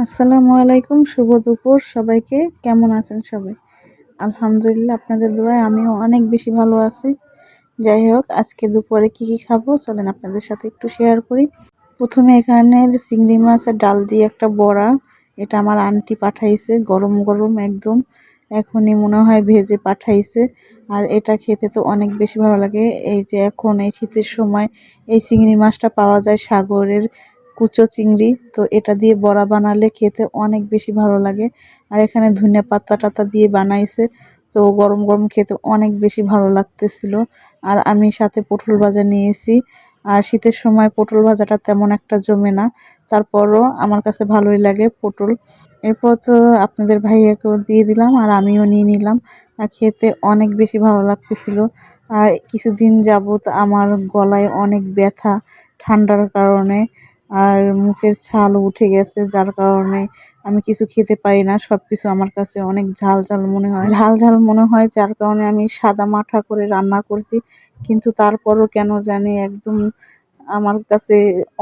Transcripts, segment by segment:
আসসালামু আলাইকুম, শুভ দুপুর সবাইকে। কেমন আছেন সবাই? আলহামদুলিল্লাহ, আপনাদের দোয়ায় আমিও অনেক বেশি ভালো আছি। যাই হোক, আজকে দুপুরে কি কি খাব চলেন আপনাদের সাথে একটু শেয়ার করি। প্রথমে এখানে চিংড়ি মাছ আর ডাল দিয়ে একটা বড়া, এটা আমার আন্টি পাঠাইছে, গরম গরম একদম। এখনই মনে হয় ভেজে পাঠাইছে। আর এটা খেতে তো অনেক বেশি ভালো লাগে। এই যে এখন এই শীতের সময় এই চিংড়ি মাছটা পাওয়া যায় সাগরের কুচো চিংড়ি, তো এটা দিয়ে বড়া বানালে খেতে অনেক বেশি ভালো লাগে। আর এখানে ধনিয়া পাতা টাতা দিয়ে বানাইছে, তো গরম গরম খেতে অনেক বেশি ভালো লাগতেছিল। আর আমি সাথে পটল ভাজা নিয়েছি, আর শীতের সময় পটল ভাজাটা তেমন একটা জমে না, তারপরও আমার কাছে ভালোই লাগে পটল। এরপর তো আপনাদের ভাইয়াকেও দিয়ে দিলাম, আর আমিও নিয়ে নিলাম, আর খেতে অনেক বেশি ভালো লাগতেছিল। আর কিছুদিন যাবত আমার গলায় অনেক ব্যথা, ঠান্ডার কারণে আর মুখের ছাল উঠে গেছে, যার কারণে আমি কিছু খেতে পারি না। সব কিছু আমার কাছে অনেক ঝাল ঝাল মনে হয়। ঝাল ঝাল মনে হয়, যার কারণে আমি সাদা মাঠা করে রান্না করছি। কিন্তু তারপরও কেন জানি একদম আমার কাছে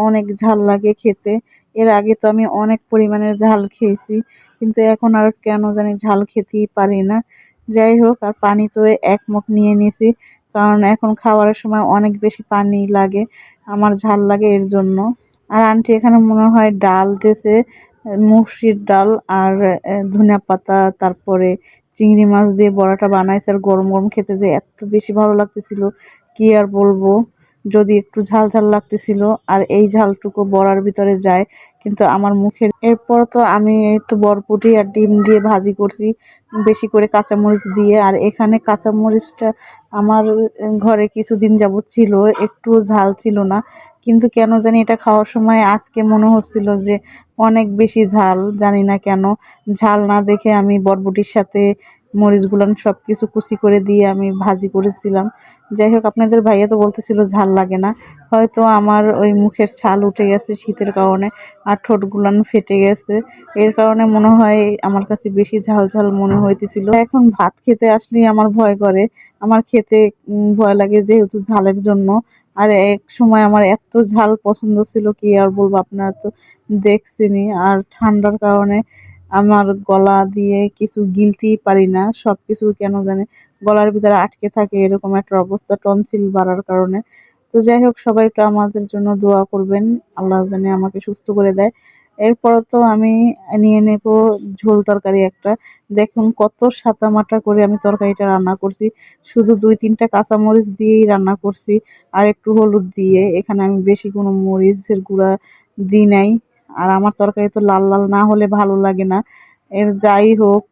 অনেক ঝাল লাগে খেতে। এর আগে তো আমি অনেক পরিমাণের ঝাল খেয়েছি, কিন্তু এখন আর কেন জানি ঝাল খেতেই পারি না। যাই হোক, আর পানি তো এক মুখ নিয়ে নিয়েছি, কারণ এখন খাওয়ার সময় অনেক বেশি পানি লাগে। আমার ঝাল লাগে এর জন্য। আর আন্টি এখানে মনে হয় ডাল দিয়েছে মুসির ডাল আর ধনিয়া পাতা, তারপরে চিংড়ি মাছ দিয়ে বড়াটা বানাইছে আর গরম গরম খেতে যে এত বেশি ভালো লাগতেছিল, কি আর বলব। যদি একটু ঝাল ঝাল লাগতেছিল আর এই ঝালটুকু বড়ার ভিতরে যায়, কিন্তু আমার মুখের এরপর তো আমি তো বরপুটি আর ডিম দিয়ে ভাজি করছি, বেশি করে কাঁচামরিচ দিয়ে। আর এখানে কাঁচামরিচটা আমার ঘরে কিছুদিন যাবৎ ছিল একটু ঝাল ছিল না। কিন্তু কেন জানি এটা খাওয়ার সময় আজকে মনে হচ্ছিল যে অনেক বেশি ঝাল, জানি না কেন। ঝাল না দেখে আমি বরবটির সাথে মরিচগুলো সব কিছু কুচি করে দিয়ে আমি ভাজি করেছিলাম। যাই হোক, আপনাদের ভাইয়া তো বলতেছিল ঝাল লাগে না। হয়তো আমার ওই মুখের ছাল উঠে গেছে শীতের কারণে আর ঠোঁটগুলান ফেটে গেছে। এর কারণে মনে হয় আমার কাছে বেশি ঝাল ঝাল মনে হইতেছিল। এখন ভাত খেতে আসলেই আমার ভয় করে। আমার খেতে ভয় লাগে যেহেতু ঝালের জন্য। আর এক সময় আমার এত ঝাল পছন্দ ছিল কি আর বলব, আপনারা তো দেখছেনই। আর ঠান্ডার কারণে আমার গলা দিয়ে কিছু গিলতেই পারি না। সব কিছু কেন জানে? গলার ভিতরে আটকে থাকে এরকম একটা অবস্থা, টনসিল বাড়ার কারণে। তো যাই হোক, সবাই একটু আমাদের জন্য দোয়া করবেন। আল্লাহ জানে আমাকে সুস্থ করে দেয়। এরপর তো আমি নিয়ে নেব ঝোল তরকারি একটা। দেখুন কত সাতামাটা করে আমি তরকারিটা রান্না করছি। শুধু দুই তিনটা কাঁচামরিচ দিয়েই রান্না করছি, আর একটু হলুদ দিয়ে। এখানে আমি বেশি কোনো মরিচের গুঁড়া দিই নাই। আর আমার তরকারি তো লাল লাল না হলে ভালো লাগে না। এর যাই হোক,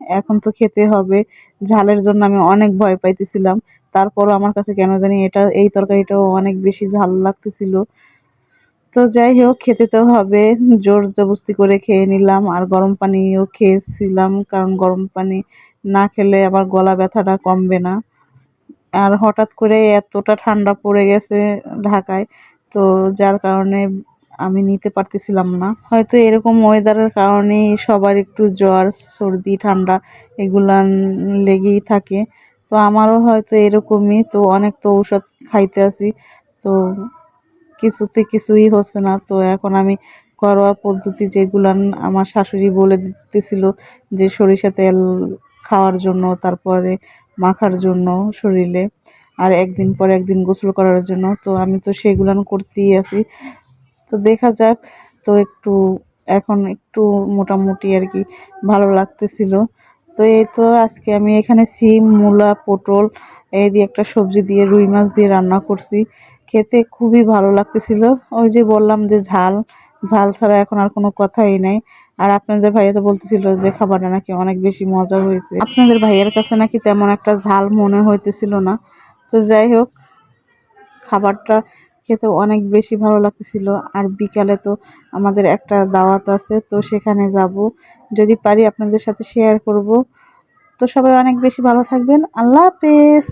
এখন তো খেতে হবে। ঝালের জন্য আমি অনেক ভয় পাইতেছিলাম। তারপরও আমার কাছে কেন জানি এটা, এই তরকারিটাও অনেক বেশি ঝাল লাগতেছিল। তো যাই হোক, খেতে তো হবে। জোর জবস্তি করে খেয়ে নিলাম। আর গরম পানিও খেয়েছিলাম, কারণ গরম পানি না খেলে আবার গলা ব্যথাটা কমবে না। আর হঠাৎ করে এতটা ঠান্ডা পড়ে গেছে ঢাকায়, তো যার কারণে আমি নিতে পারতেছিলাম না। হয়তো এরকম ওয়েদারের কারণে সবার একটু জ্বর, সর্দি, ঠান্ডা এগুলা লেগেই থাকে। তো আমারও হয়তো এরকমই, তো অনেক তো ঔষধ খাইতে আসি। তো কিছুতে কিছুই হচ্ছে না। তো এখন আমি ঘরোয়া পদ্ধতি যেগুলান আমার শাশুড়ি বলে দিতেছিল যে সরিষা তেল খাওয়ার জন্য, তারপরে মাখার জন্য শরীরে, আর একদিন পর একদিন গোসল করার জন্য। তো আমি তো সেগুলান করতেই আছি তো দেখা যাক। তো একটু, এখন একটু মোটামুটি আর কি ভালো লাগতেছিল। তো এই তো আজকে আমি এখানে সিম, মূলা, পটল, এই দিয়ে একটা সবজি দিয়ে রুই মাছ দিয়ে রান্না করছি। খেতে খুবই ভালো লাগতেছিল। ওই যে বললাম যে ঝাল ঝাল ছাড়া এখন আর কোনো কথাই নাই। আর আপনাদের ভাইয়া তো বলতেছিল যে খাবারটা নাকি অনেক বেশি মজা হয়েছে। আপনাদের ভাইয়ের কাছে নাকি তেমন একটা ঝাল মনে হইতেছিল না। তো যাই হোক, খাবারটা খেতে অনেক বেশি ভালো লাগতেছিল। আর বিকালে তো আমাদের একটা দাওয়াত আছে, তো সেখানে যাব। যদি পারি আপনাদের সাথে শেয়ার করব। তো সবাই অনেক বেশি ভালো থাকবেন। আল্লাহ হাফেজ।